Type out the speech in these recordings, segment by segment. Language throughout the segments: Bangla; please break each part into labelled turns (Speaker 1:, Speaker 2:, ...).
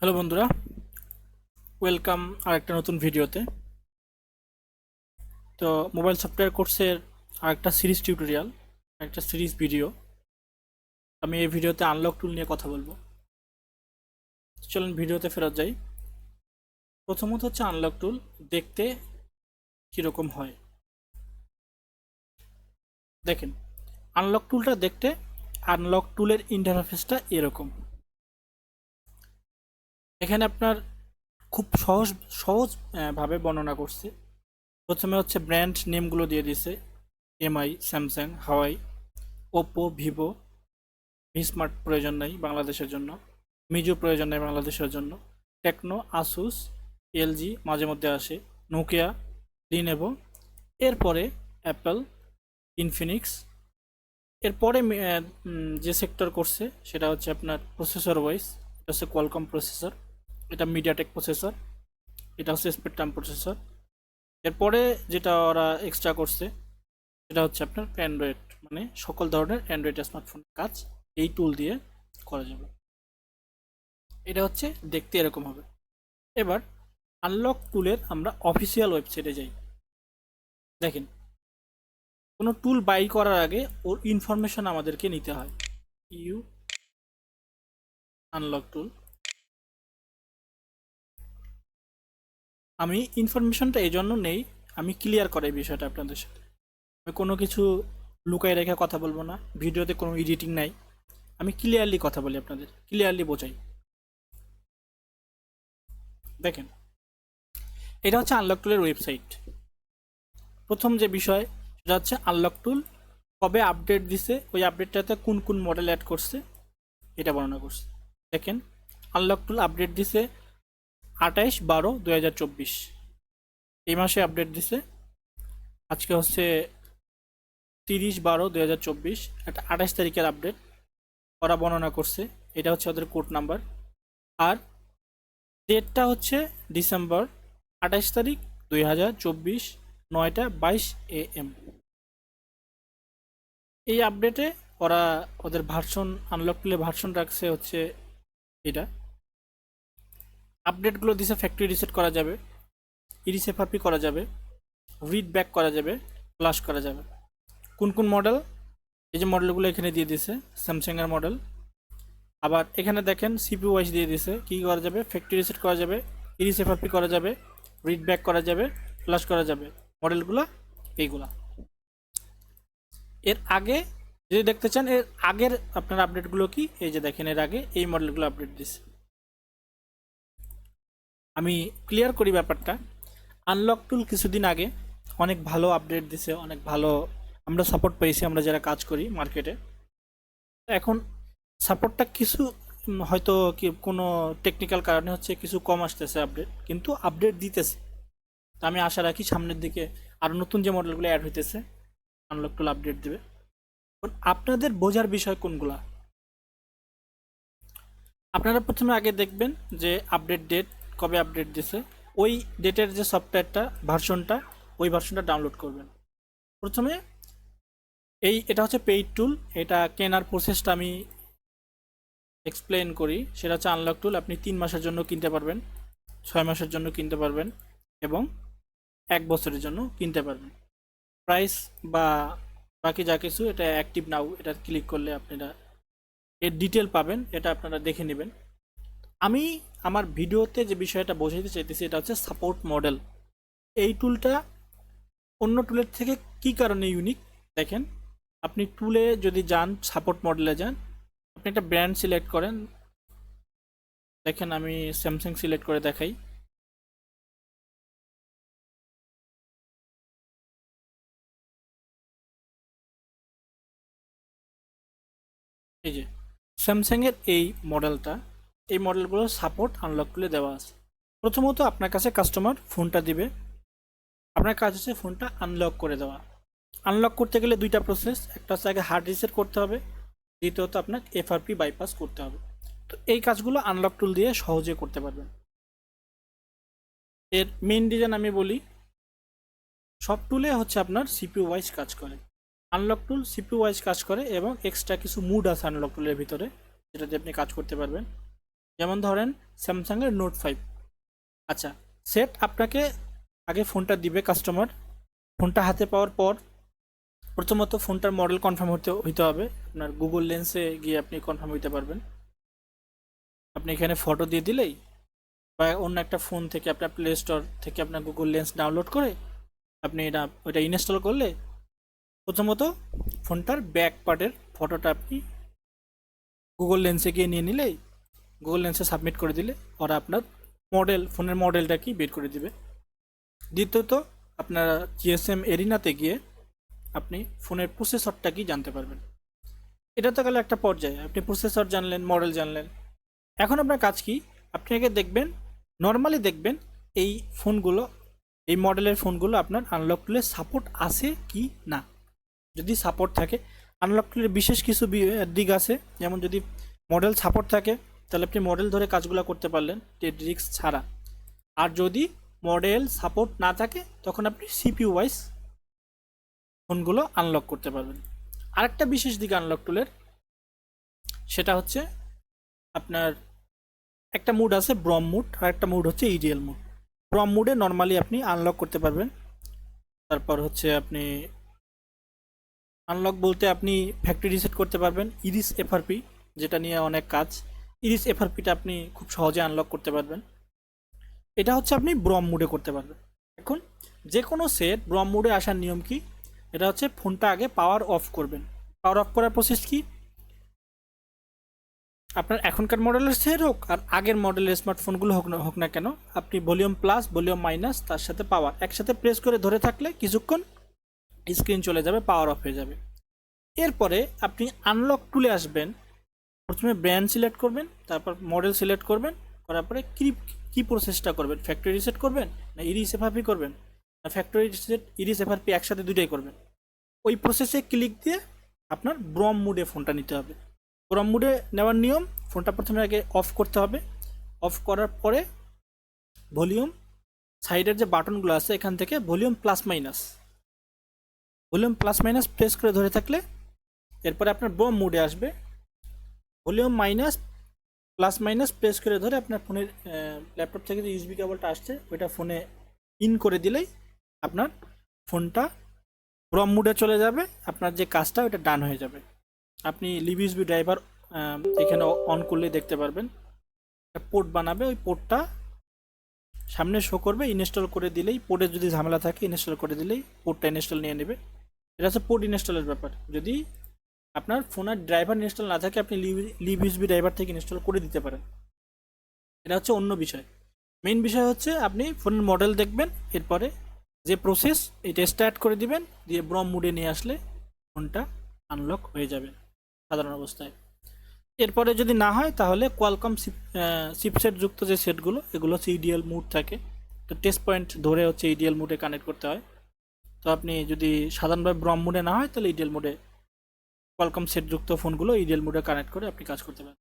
Speaker 1: হ্যালো বন্ধুরা। ওয়েলকাম আরেকটা নতুন ভিডিওতে। তো মোবাইল সফটওয়্যার কোর্সের আরেকটা সিরিজ টিউটোরিয়াল একটা সিরিজ ভিডিও। আমি এই ভিডিওতে আনলক টুল নিয়ে কথা বলব। চলুন ভিডিওতে ফেরত যাই। প্রথমত হচ্ছে আনলক টুল দেখতে কীরকম হয়। দেখেন আনলক টুলটা দেখতে আনলক টুলের ইন্টারফেসটা এরকম। এখানে আপনার খুব সহজ সহজ আহ, ভাবে বর্ণনা করছে। প্রথমে হচ্ছে ব্র্যান্ড নেমগুলো দিয়ে দিছে। MI Samsung Huawei Oppo Vivo smart প্রয়োজন নাই বাংলাদেশের জন্য মিজো প্রয়োজন নাই বাংলাদেশের জন্য টেকনো আসুস এলজি মাঝে মধ্যে আসে নোকিয়া লিনেভো এরপরে অ্যাপেল ইনফিনিক্স এরপরে যে সেক্টর করছে সেটা হচ্ছে আপনার প্রসেসর ওয়াইজ এটা হচ্ছে কোয়ালকম প্রসেসর এটা মিডিয়াটেক প্রসেসর এটা হচ্ছে স্পেকট্রাম প্রসেসর এরপরে যেটা ওরা এক্সট্রা করছে, সেটা হচ্ছে আপনার অ্যান্ড্রয়েড মানে সকল ধরনের অ্যান্ড্রয়েড স্মার্টফোনের কাজ এই টুল দিয়ে করা যাবে। এটা হচ্ছে দেখতে এরকম হবে। এবার আনলক টুলের আমরা অফিসিয়াল ওয়েবসাইটে যাই। দেখেন, কোনো টুল বাই করার আগে ওর ইনফরমেশন আমাদেরকে নিতে হয়। ইউ আনলক টুল আমি ইনফরমেশনটা এই জন্য নেই, আমি ক্লিয়ার করাই বিষয়টা আপনাদের সাথে। আমি কোনো কিছু লুকাই রেখে কথা বলব না, ভিডিওতে কোনো এডিটিং নাই। আমি ক্লিয়ারলি কথা বলি আপনাদের ক্লিয়ারলি বোঝাই। দেখেন, এটা হচ্ছে আনলক টুলের ওয়েবসাইট প্রথম যে বিষয়, সেটা হচ্ছে আনলক টুল কবে আপডেট দিছে, ওই আপডেটটাতে কোন কোন মডেল অ্যাড করছে, এটা বর্ণনা করছে। দেখেন আনলক টুল আপডেট দিছে আঠাইশ বারো দু হাজার চব্বিশ। এই মাসে আপডেট দিছে। আজকে হচ্ছে তিরিশ বারো দু হাজার চব্বিশ, একটা আঠাশ তারিখের আপডেট ওরা বর্ণনা করছে, এটা হচ্ছে ওদের কোড নাম্বার আর ডেটটা হচ্ছে ডিসেম্বর আঠাশ তারিখ দুই হাজার চব্বিশ, নয়টা বাইশ এ এম এই আপডেটে ওরা ওদের ভার্সন আনলক প্লে ভার্সন রাখছে হচ্ছে এটা। আপডেটগুলো দিছে ফ্যাক্টরি রিসেট করা যাবে ইরিসেফাপি করা যাবে রিড ব্যাক করা যাবে ফ্লাশ করা যাবে। কোন কোন মডেল এই যে মডেলগুলো এখানে দিয়ে দিছে স্যামসাংয়ের মডেল আবার এখানে দেখেন সিপি ওয়াইজ দিয়ে দিছে, কী করা যাবে? ফ্যাক্টরি রিসেট করা যাবে ইরিসেফাপি করা যাবে রিড ব্যাক করা যাবে ফ্লাশ করা যাবে। মডেলগুলো এইগুলা। এর আগে, যদি দেখতে চান, এর আগের আপনার আপডেটগুলো কি? এই যে দেখেন, এর আগে এই মডেলগুলো আপডেট দিছে। আমি ক্লিয়ার করি ব্যাপারটা। আনলক টুল কিছুদিন আগে অনেক ভালো আপডেট দিছে, অনেক ভালো আমরা সাপোর্ট পেয়েছি, আমরা যারা কাজ করি মার্কেটে এখন সাপোর্টটা কিছু হয়তো কি কোনো টেকনিক্যাল কারণে হচ্ছে কিছু কম আসতেছে আপডেট কিন্তু আপডেট দিতেছে। তো আমি আশা রাখি সামনের দিকে আরও নতুন যে মডেলগুলো অ্যাড হইতেছে আনলক টুল আপডেট দেবে। আপনাদের বোঝার বিষয় কোনগুলা? আপনারা প্রথমে আগে দেখবেন যে আপডেট ডেট কবে আপডেট দিছে? ওই ডেটের যে সফটওয়্যারটা ভার্সনটা ওই ভার্সনটা ডাউনলোড করবেন। প্রথমে এই, এটা হচ্ছে পেইড টুল এটা কেনার প্রসেসটা আমি এক্সপ্লেন করি। সেটা হচ্ছে আনলক টুল আপনি তিন মাসের জন্য কিনতে পারবেন, ছয় মাসের জন্য কিনতে পারবেন এবং এক বছরের জন্য কিনতে পারবেন। প্রাইস বা বাকি যা কিছু, এটা অ্যাক্টিভ নাও এটা ক্লিক করলে আপনারা এর ডিটেল পাবেন, এটা আপনারা দেখে নেবেন। আমি আমার ভিডিওতে যে বিষয়টা বোঝাতে চাইতেছি, এটা হচ্ছে সাপোর্ট মডেল এই টুলটা অন্য টুলের থেকে কি কারণে ইউনিক দেখেন, আপনি টুলে যদি যান সাপোর্ট মডেলে যান, আপনি একটা ব্র্যান্ড সিলেক্ট করেন। দেখেন, আমি স্যামসাং সিলেক্ট করে দেখাই। এই যে স্যামসাংয়ের এই মডেলটা এই মডেলগুলো সাপোর্ট আনলক টুলে দেওয়া আছে। প্রথমত আপনার কাছে কাস্টমার ফোনটা দিবে। আপনার কাজ হচ্ছে ফোনটা আনলক করে দেওয়া। আনলক করতে গেলে দুইটা প্রসেস একটা হচ্ছে আগে হার্ড রিসেট করতে হবে, দ্বিতীয়ত আপনার এফআরপি বাইপাস করতে হবে। তো এই কাজগুলো আনলক টুল দিয়ে সহজে করতে পারবেন। এর মেইন ডিজাইন আমি বলি, সব টুলে হচ্ছে আপনার সিপিউ ওয়াইজ কাজ করে। আনলক টুল সিপিউ ওয়াইজ কাজ করে এবং এক্সট্রা কিছু মুড আছে আনলক টুলের ভিতরে যেটাতে আপনি কাজ করতে পারবেন। যেমন ধরেন স্যামসাংয়ের নোট ফাইভ আচ্ছা সেট আপনাকে আগে ফোনটা দিবে কাস্টমার ফোনটা হাতে পাওয়ার পর প্রথমত ফোনটার মডেল কনফার্ম হতে, হইতে হবে। আপনার গুগল লেন্সে গিয়ে আপনি কনফার্ম হইতে পারবেন। আপনি এখানে ফটো দিয়ে দিলেই বা অন্য একটা ফোন থেকে আপনার প্লে স্টোর থেকে আপনার গুগল লেন্স ডাউনলোড করে আপনি এটা, ওইটা ইনস্টল করলে প্রথমত ফোনটার ব্যাক পার্টের ফটোটা আপনি গুগল লেন্সে গিয়ে নিয়ে নিলেই গুগল লেন্সে সাবমিট করে দিলে ওরা আপনার মডেল ফোনের মডেলটা কি বের করে দিবে। দ্বিতীয়ত, আপনারা জিএসএম এরিনাতে গিয়ে আপনি ফোনের প্রসেসরটা কি জানতে পারবেন। এটা তো গেলে একটা পর্যায়ে। আপনি প্রসেসর জানলেন মডেল জানলেন। এখন আপনার কাজ কি? আপনি আগে দেখবেন নর্মালি দেখবেন এই ফোনগুলো এই মডেলের ফোনগুলো আপনার আনলক টুলের সাপোর্ট আছে কি না। যদি সাপোর্ট থাকে আনলক টুলের বিশেষ কিছু দিক আছে। যেমন যদি মডেল সাপোর্ট থাকে তাহলে আপনি মডেল ধরে কাজগুলো করতে পারলেন টেড রিক্স ছাড়া। আর যদি মডেল সাপোর্ট না থাকে, তখন আপনি সিপিউ ওয়াইজ ফোনগুলো আনলক করতে পারবেন। আরেকটা বিশেষ দিক আনলক টুলের সেটা হচ্ছে আপনার একটা মুড আছে ব্রম মুড আর একটা মুড হচ্ছে ইডিএল মুড ব্রম মুডে নর্মালি আপনি আনলক করতে পারবেন। তারপর হচ্ছে আপনি আনলক বলতে আপনি ফ্যাক্টরি রিসেট করতে পারবেন ইরিস এফআরপি যেটা নিয়ে অনেক কাজ। ইরিস এফআরপিটা আপনি খুব সহজে আনলক করতে পারবেন। এটা হচ্ছে আপনি ব্রম মুডে করতে পারবেন। এখন যে কোনো সেট ব্রম মুডে আসার নিয়ম কি? এটা হচ্ছে ফোনটা আগে পাওয়ার অফ করবেন। পাওয়ার অফ করার প্রসেস কি? আপনার এখনকার মডেলের সেট হোক আর আগের মডেলের স্মার্টফোনগুলো হোক না হোক না কেন, আপনি ভলিউম প্লাস ভলিউম মাইনাস তার সাথে পাওয়ার একসাথে প্রেস করে ধরে থাকলে কিছুক্ষণ স্ক্রিন চলে যাবে পাওয়ার অফ হয়ে যাবে। এরপরে আপনি আনলক টুলে আসবেন। প্রথমে ব্র্যান্ড সিলেক্ট করবেন, তারপর মডেল সিলেক্ট করবেন, করার পরে কি কি প্রসেসটা করবেন? ফ্যাক্টরি রিসেট করবেন না ইরিস এফআরপি করবেন? না ফ্যাক্টরি রিসেট ইরিস এফআরপি একসাথে দুটাই করবেন? ওই প্রসেসে ক্লিক দিয়ে আপনার ব্রম মুডে ফোনটা নিতে হবে। ব্রম মুডে নেওয়ার নিয়ম ফোনটা প্রথমে আগে অফ করতে হবে। অফ করার পরে ভলিউম সাইডের যে বাটনগুলো আছে, এখান থেকে volume plus minus volume plus minus press করে ধরে থাকলে, এরপরে আপনার ব্রম মুডে আসবে। Volume minus plus minus press করে ধরে আপনার ফোনের ল্যাপটপ থেকে যে ইউএসবি কেবলটা আসছে, ওইটা ফোনে ইন করে দিলেই আপনার ফোনটা ব্রম মুডে চলে যাবে, আপনার যে কাজটা ওটা ডান হয়ে যাবে। আপনি লিভ ইউএসবি ড্রাইভার এখানে অন করলে দেখতে পারবেন। পোর্ট বানাবে, ওই পোর্টটা সামনে শো করবে ইনস্টল করে দিলেই পোর্টে যদি ঝামেলা থাকে ইনস্টল করে দিলেই পোর্টটা ইনস্টল নিয়ে নেবে। এটা হচ্ছে পোর্ট ইনস্টলের ব্যাপার। যদি আপনার ফোনের ড্রাইভার ইনস্টল না থাকে আপনি লিভ ইউএসবি ড্রাইভার থেকে ইনস্টল করে দিতে পারেন। এটা হচ্ছে অন্য বিষয়। মেইন বিষয় হচ্ছে আপনি ফোনের মডেল দেখবেন, এরপরে যে প্রসেস এটা স্টার্ট করে দিবেন, দিয়ে ব্রম মুডে নিয়ে আসলে ফোনটা আনলক হয়ে যাবে সাধারণ অবস্থায়। এরপরে যদি না হয়, তাহলে কোয়ালকম চিপসেট যুক্ত যে সেটগুলো এগুলো হচ্ছে ইডিএল মুড থাকে। তো টেস্ট পয়েন্ট ধরে হচ্ছে ইডিএল মুডে কানেক্ট করতে হয়। তো আপনি যদি সাধারণভাবে ব্রম মুডে না হয়, তাহলে ইডিএল মুডে কোয়ালকম সেটযুক্ত ফোনগুলো ইডিএল মুডে কানেক্ট করে আপনি কাজ করতে পারেন।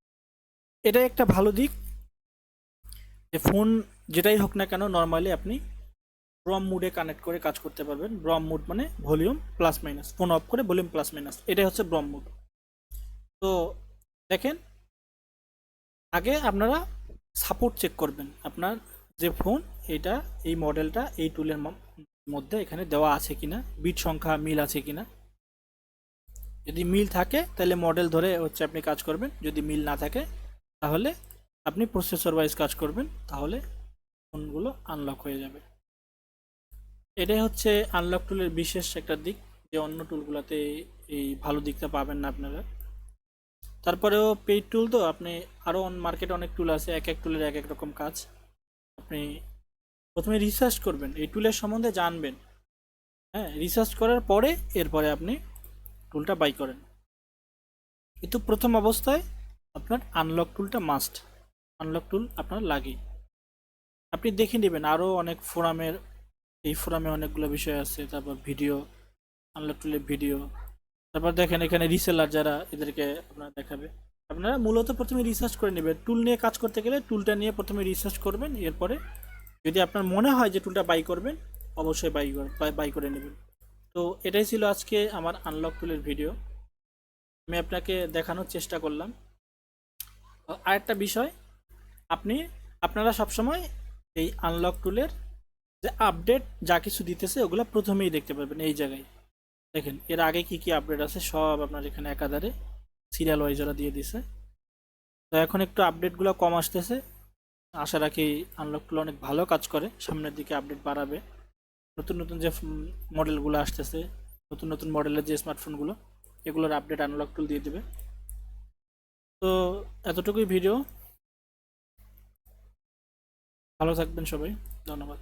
Speaker 1: এটাই একটা ভালো দিক যে ফোন যেটাই হোক না কেন নর্মালি আপনি ব্রম মুডে কানেক্ট করে কাজ করতে পারবেন। ব্রম মুড মানে volume plus minus phone off করে ভলিউম প্লাস মাইনাস এটাই হচ্ছে ব্রম মুড তো দেখেন, আগে আপনারা সাপোর্ট চেক করবেন। আপনার যে ফোন এটা, এই মডেলটা এই টুলের মধ্যে এখানে দেওয়া আছে কিনা বিট সংখ্যা মিল আছে কিনা। যদি মিল থাকে, তাহলে মডেল ধরে হচ্ছে আপনি কাজ করবেন। যদি মিল না থাকে, তাহলে আপনি প্রসেসর ওয়াইজ কাজ করবেন, তাহলে ফোনগুলো আনলক হয়ে যাবে। এটাই হচ্ছে আনলক টুলের বিশেষ একটা দিক, যে অন্য টুলগুলোতে এই ভালো দিকটা পাবেন না আপনারা। তারপরেও পেইড টুল তো, আপনি আরও অন মার্কেটে অনেক টুল আছে, এক এক টুলের এক এক রকম কাজ। আপনি প্রথমে রিসার্চ করবেন, এই টুলের সম্বন্ধে জানবেন। হ্যাঁ রিসার্চ করার পরে এরপরে আপনি টুলটা বাই করেন। কিন্তু প্রথম অবস্থায় আপনার আনলক টুলটা মাস্ট আনলক টুল আপনার লাগে। আপনি দেখে নেবেন আরও অনেক ফোরামের এই ফোরামে অনেকগুলো বিষয় আছে, তারপর ভিডিও আনলক টুলের ভিডিও তারপর দেখেন এখানে রিসেলার যারা, এদেরকে আপনারা দেখাবে। আপনারা মূলত প্রথমে রিসার্চ করে নেবেন। টুল নিয়ে কাজ করতে গেলে টুলটা নিয়ে প্রথমে রিসার্চ করবেন, এরপরে যদি আপনার মনে হয় যে টুলটা বাই করবেন, অবশ্যই বাই বাই করে নেবেন। তো এটাই ছিল আজকে আমার আনলক টুলের ভিডিও আমি আপনাকে দেখানোর চেষ্টা করলাম। আরেকটা বিষয়, আপনি, আপনারা সবসময় এই আনলক টুলের যে আপডেট যা কিছু দিতেছে, ওগুলো প্রথমেই দেখতে পাবেন এই জায়গায়। দেখেন, এর আগে কি কি আপডেট আছে, সব আপনার এখানে একাধারে সিরিয়াল ওয়াইজ ওরা দিয়ে দিছে। তো এখন একটু আপডেটগুলো কম আসতেছে। আশা রাখি আনলক টুল অনেক ভালো কাজ করে, সামনের দিকে আপডেট বাড়াবে। নতুন নতুন যে মডেলগুলো আসতেছে, নতুন নতুন মডেলের যে স্মার্টফোনগুলো এগুলোর আপডেট আনলক টুল দিয়ে দেবে। তো এতটুকুই ভিডিও ভালো থাকবেন সবাই। ধন্যবাদ।